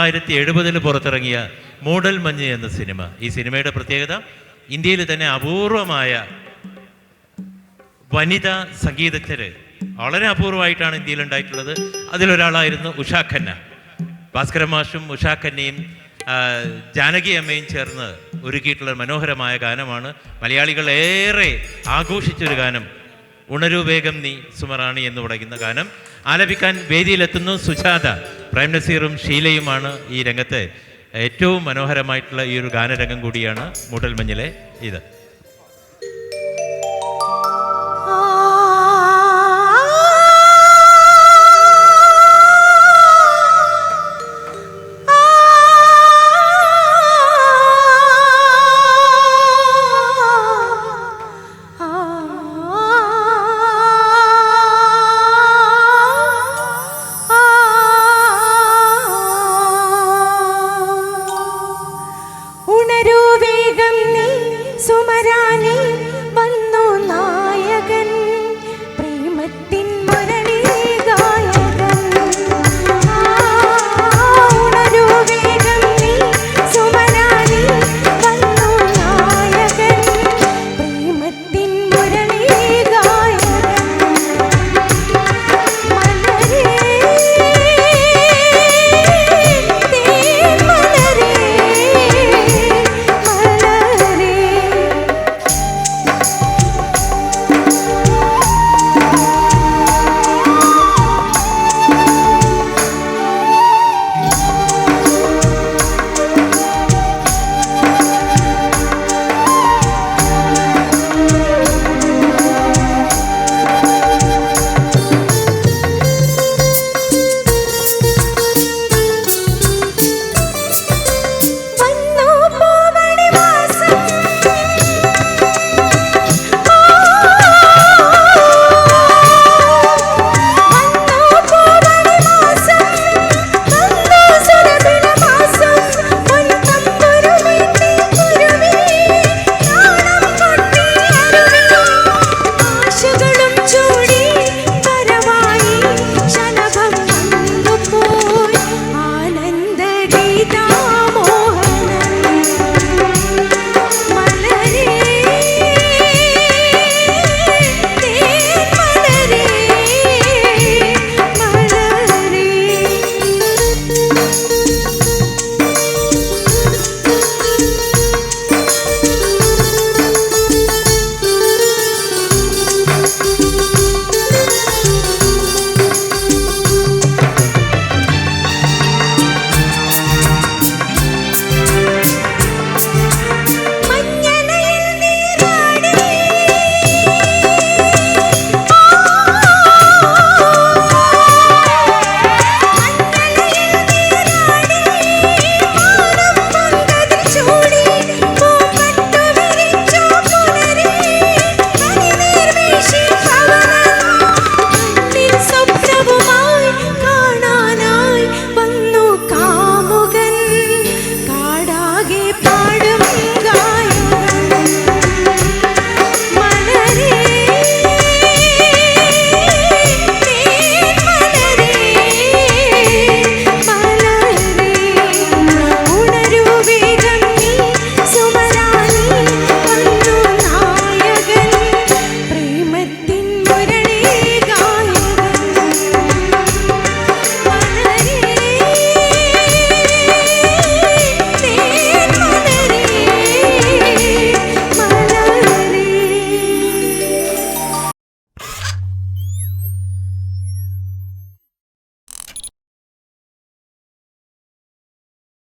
ആയിരത്തി എഴുപതിൽ പുറത്തിറങ്ങിയ മൂടൽ മഞ്ഞ് എന്ന സിനിമ. ഈ സിനിമയുടെ പ്രത്യേകത ഇന്ത്യയിൽ തന്നെ അപൂർവമായ വനിതാ സംഗീതജ്ഞര് വളരെ അപൂർവമായിട്ടാണ് ഇന്ത്യയിൽ ഉണ്ടായിട്ടുള്ളത്. അതിലൊരാളായിരുന്നു ഉഷാ ഖന്ന. ഭാസ്കര മാഷും ഉഷാ ഖന്നയും ജാനകി അമ്മയും ചേർന്ന് ഒരുക്കിയിട്ടുള്ള മനോഹരമായ ഗാനമാണ്. മലയാളികൾ ഏറെ ആഘോഷിച്ചൊരു ഗാനം ഉണരൂ വേഗം നീ സുമറാണി എന്ന് തുടങ്ങുന്ന ഗാനം. ആലപിക്കാൻ വേദിയിലെത്തുന്നു സുജാത. പ്രേം നസീറും ഷീലയുമാണ് ഈ രംഗത്തെ ഏറ്റവും മനോഹരമായിട്ടുള്ള ഈ ഒരു ഗാനരംഗം കൂടിയാണ് മൂടൽമഞ്ഞിലെ ഇത്.